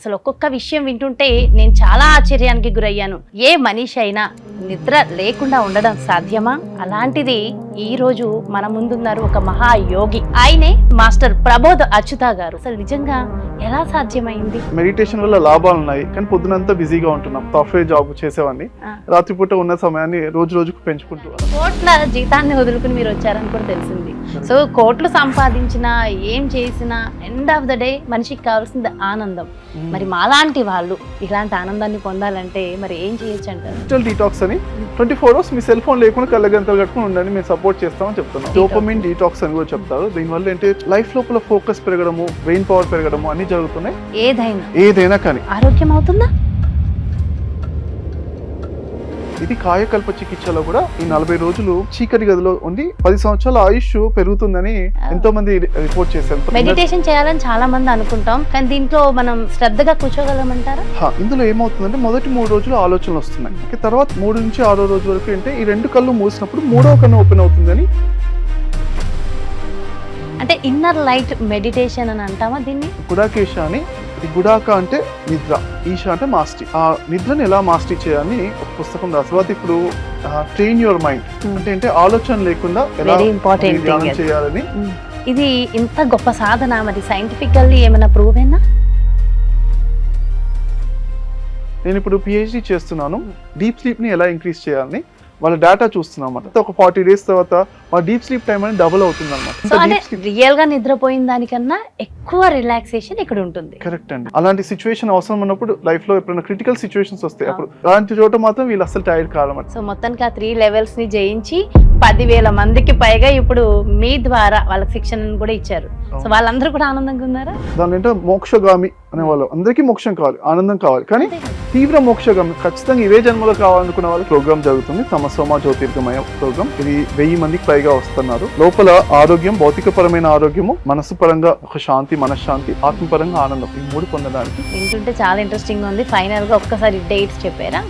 అసలు ఒక్కొక్క విషయం వింటుంటే నేను చాలా ఆశ్చర్యానికి గురయ్యాను. ఏ మనిషి అయినా నిద్ర లేకుండా ఉండడం సాధ్యమా? అలాంటిది ఈ రోజు మన ముందున్నారు ఒక మహాయోగి. ఆయనే మాస్టర్ ప్రబోధ్ అచ్యుత గారు. అసలు నిజంగా ఎలా సాధ్యమైంది? మెడిటేషన్ వల్ల లాభాలు ఉన్నాయి కానీ పొద్దునంతా బిజీగా ఉంటున్నాం. సాఫ్ట్వేర్ జాబ్ చేసేవాడిని. రాత్రిపూట ఉన్న సమయాన్ని రోజు రోజుకు పెంచుకుంటూ కోట్ల జీతాన్ని వదులుకుని మీరు వచ్చారని కూడా తెలిసింది. సో కోట్లు సంపాదించినా ఏం చేసినా ఎండ్ ఆఫ్ ద డే మనిషికి కావాల్సింది ఆనందం. మరి మాలాంటి వాళ్ళు ఇలాంటి ఆనందాన్ని పొందాలంటే మరి ఏం చేయొచ్చు అంటారు? డిజిటల్ డీటాక్స్ అని ట్వంటీ ఫోర్ అవర్స్ మీ సెల్ ఫోన్ లేకుండా కళ్ళగంతలు కట్టుకుని ఉండండి మేము సపోర్ట్ చేస్తామని చెప్తున్నాం. డోపమిన్ డీటాక్స్ అని కూడా చెప్తారు. దీనివల్ల ఏంటి లైఫ్ లోపల ఫోకస్ పెరగడము బ్రెయిన్ పవర్ పెరగడము అన్ని జరుగుతున్నాయి. ఏదైనా. ఏదైనా కానీ. ఆరోగ్యం అవుతుందా? ఇది కాయకల్ప చికిత్సలో కూడా ఈ నలభై రోజులు చీకటి గదిలో ఉండి పది సంవత్సరాల ఆయుష్ పెరుగుతుందని ఎంతో మంది రిపోర్ట్ చేశారు. మెడిటేషన్ చేయాలని చాలా మంది అనుకుంటాం కానీ దీంట్లో మనం శ్రద్ధగా కూర్చోగలమంటారా? ఇందులో ఏమవుతుందంటే మొదటి మూడు రోజులు ఆలోచనలు వస్తున్నాయి. తర్వాత మూడు నుంచి ఆరో రోజు వరకు అంటే ఈ రెండు కళ్ళు మూసినప్పుడు మూడో కన్ను ఓపెన్ అవుతుందని అంటే ఇన్నర్ లైట్ మెడిటేషన్ అని అంటామా దీన్ని? గుడాకేశ అని ఇది గుడాక అంటే నిద్ర ఈశ అంటే మాస్టి. ఆ నిద్రని ఎలా మాస్టి చేయాలని ఒక పుస్తకం రాసి తర్వాత ఇప్పుడు ట్రైన్ యువర్ మైండ్ అంటే అంటే ఆలోచన లేకుండా ఎలా అది. చేయాలని. ఇది ఇంత గొప్ప సాధన మరి. సైంటిఫికల్లీ ఏమైనా ప్రూవ్ అయినా? నేను ఇప్పుడు పిహెచ్డి చేస్తున్నాను. డీప్ స్లీప్ని ఎలా ఇంక్రీజ్ చేయాలని. వాళ్ళ డేటా చూస్తున్నాం అన్నమాట. ఒక ఫార్టీ డేస్ తర్వాత మా డీప్ స్లీప్ టైం అనేది డబుల్ అవుతుంది అనమాట రియల్గా నిద్రపోయిన దానికన్నా ఎక్కువ రిలాక్సేషన్ ఇక్కడ ఉంటుంది. కరెక్ట్ అండి. అలాంటి సిచ్యువేషన్ అవసరం ఉన్నప్పుడు లైఫ్లో ఎప్పుడైనా క్రిటికల్ సిచ్యువేషన్స్ వస్తాయి. అప్పుడు అలాంటి చోట మాత్రం వీళ్ళు అసలు టైర్డ్ కావాలన్నమాట సో మొత్తానికి ఆ త్రీ లెవెల్స్ని జయించి పదివేల మందికి పైగా ఇప్పుడు మీ ద్వారా వాళ్ళకి శిక్షణ కూడా ఇచ్చారు. సో వాళ్ళందరూ కూడా ఆనందంగా ఉన్నారా? దాని ఏంటో మోక్షగామి అనే వాళ్ళు అందరికీ మోక్షం కావాలి ఆనందం కావాలి. కానీ తీవ్ర మోక్షగం ఖచ్చితంగా ఇవే జన్మలో కావాలనుకున్న వాళ్ళ ప్రోగ్రామ్ జరుగుతుంది. తమ సోమ జ్యోతిర్గమయ ప్రోగ్రామ్. ఇది వెయ్యి మందికి పైగా వస్తున్నారు. లోపల ఆరోగ్యం భౌతిక పరమైన ఆరోగ్యము మనసు పరంగా ఒక శాంతి మనశ్శాంతి ఆత్మపరంగా ఆనందం. ఈ మూడు పొందడానికి వింటుంటే చాలా ఇంట్రెస్టింగ్ ఉంది. ఫైనల్గా ఒక్కసారి డేట్స్ చెప్పారా?